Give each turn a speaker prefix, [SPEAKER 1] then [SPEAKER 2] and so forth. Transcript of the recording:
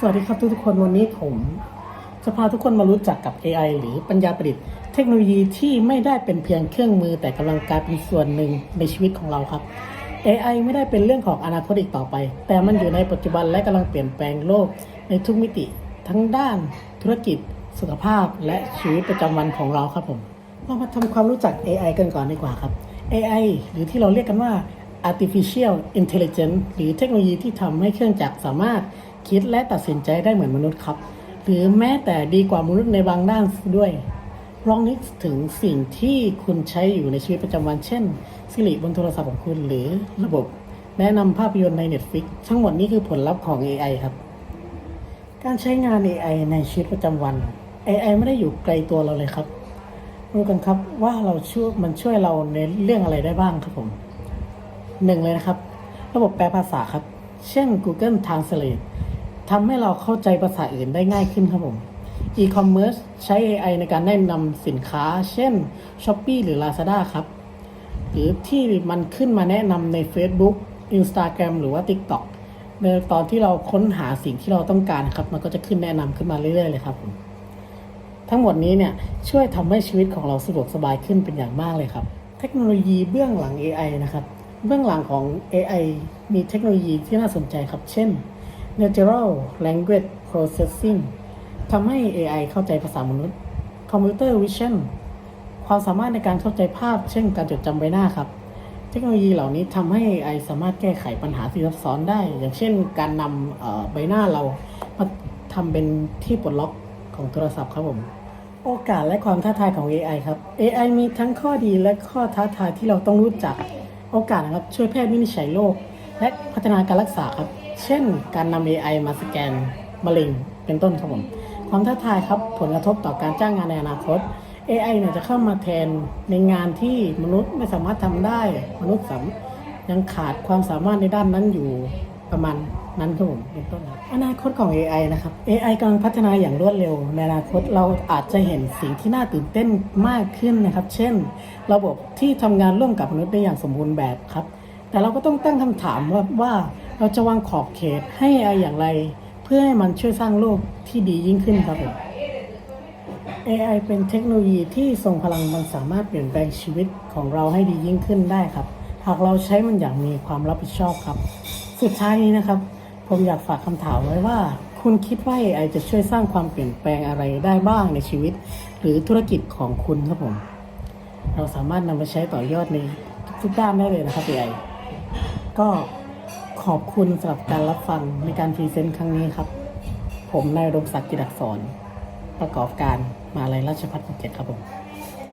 [SPEAKER 1] สวัสดีครับทุกๆคนวันนี้ผมจะพาทุกคนมารู้จักกับ AI หรือปัญญาประดิษฐ์เทคโนโลยีที่ไม่ได้เป็นเพียงเครื่องมือแต่กำลังกลายเป็นส่วนหนึ่งในชีวิตของเราครับ AI ไม่ได้เป็นเรื่องของอนาคตอีกต่อไป แต่มันอยู่ในปัจจุบันและกำลังเปลี่ยนแปลงโลกในทุกมิติ ทั้งด้านธุรกิจ สุขภาพ และชีวิตประจำวันของเราครับผมเรามาทำความรู้จัก AI กันก่อนดีกว่าครับ AI หรือที่เราเรียกกันว่า artificial intelligence หรือเทคโนโลยีที่ทำให้เครื่องจักรสามารถคิดและตัดสินใจได้เหมือนมนุษย์ครับ หรือแม้แต่ดีกว่ามนุษย์ในบางด้านด้วย ลองนึกถึงสิ่งที่คุณใช้อยู่ในชีวิตประจำวัน เช่น Siri บนโทรศัพท์ของคุณหรือระบบ แนะนำภาพยนตร์ใน Netflix ทั้งหมดนี้คือผลลัพธ์ของ AI ครับ การใช้งาน AI ในชีวิตประจำวัน AI ไม่ได้อยู่ไกลตัวเราเลยครับรู้กันครับว่าเราช่วยมันช่วยเราในเรื่องอะไรได้บ้างครับผม หนึ่งเลยนะครับ ระบบแปลภาษาครับ เช่น Google Translate ทำให้เราเข้าใจภาษาอื่นได้ง่ายขึ้นครับผม e-commerce ใช้ AI ในการแนะนำสินค้า เช่น Shopee หรือ Lazada ครับ หรือที่มันขึ้นมาแนะนำใน Facebook Instagram หรือว่า TikTok ในตอนที่เราค้นหาสิ่งที่เราต้องการครับ มันก็จะขึ้นแนะนำขึ้นมาเรื่อยๆเลยครับผมทั้งหมดนี้เนี่ยช่วยทำให้ชีวิตของเราสะดวกสบายขึ้นเป็นอย่างมากเลยครับ เทคโนโลยีเบื้องหลัง AI นะครับ เบื้องหลังของ AI มีเทคโนโลยีที่น่าสนใจครับ เช่น Natural Language Processing ทำให้ AI เข้าใจภาษามนุษย์ Computer Vision ความสามารถในการเข้าใจภาพ เช่น การจดจำใบหน้าครับ เทคโนโลยีเหล่านี้ทำให้ AI สามารถแก้ไขปัญหาที่ซับซ้อนได้ อย่างเช่น การนำใบหน้าเรามาทำเป็นที่ปลดล็อกของโทรศัพท์ครับผม โอกาสและความท้าทายของ AI ครับ AI มีทั้งข้อดีและข้อท้าทายที่เราต้องรู้จัก โอกาสนะครับช่วยแพทย์วินิจฉัยโรคและพัฒนาการรักษาครับ เช่น การนำ AI มาสแกนมะเร็งเป็นต้นครับผม ความท้าทายครับผลกระทบต่อการจ้างงานในอนาคต AI เนี่ยจะเข้ามาแทนในงานที่มนุษย์ไม่สามารถทำได้ มนุษย์สยังขาดความสามารถในด้านนั้นอยู่ประมาณ นั้นครับผมเป็นต้นครับอนาคตของ AI นะครับ AI กำลังพัฒนาอย่างรวดเร็ว ในอนาคตเราอาจจะเห็นสิ่งที่น่าตื่นเต้นมากขึ้นนะครับ เช่น ระบบที่ทำงานร่วมกับมนุษย์ได้อย่างสมบูรณ์แบบครับ แต่เราก็ต้องตั้งคำถามว่าว่าเราจะวางขอบเขตให้ AI อย่างไร เพื่อให้มันช่วยสร้างโลกที่ดียิ่งขึ้นครับผม AI เป็นเทคโนโลยีที่ทรงพลังมันสามารถเปลี่ยนแปลงชีวิตของเราให้ดียิ่งขึ้นได้ครับ หากเราใช้มันอย่างมีความรับผิดชอบครับ สุดท้ายนี้นะครับ ผมอยากฝากคำถามไว้ว่า คุณคิดว่า AI จะช่วยสร้างความเปลี่ยนแปลงอะไรได้บ้างในชีวิต หรือธุรกิจของคุณครับผม เราสามารถนำไปใช้ต่อยอดในทุกด้านได้เลยนะครับ AI ก็ขอบคุณสำหรับการรับฟังในการพรีเซนต์ครั้งนี้ครับ ผมนายอุดมศักดิ์จิตอักษร ประกอบการมาลัยราชภัฏภูเก็ตครับผม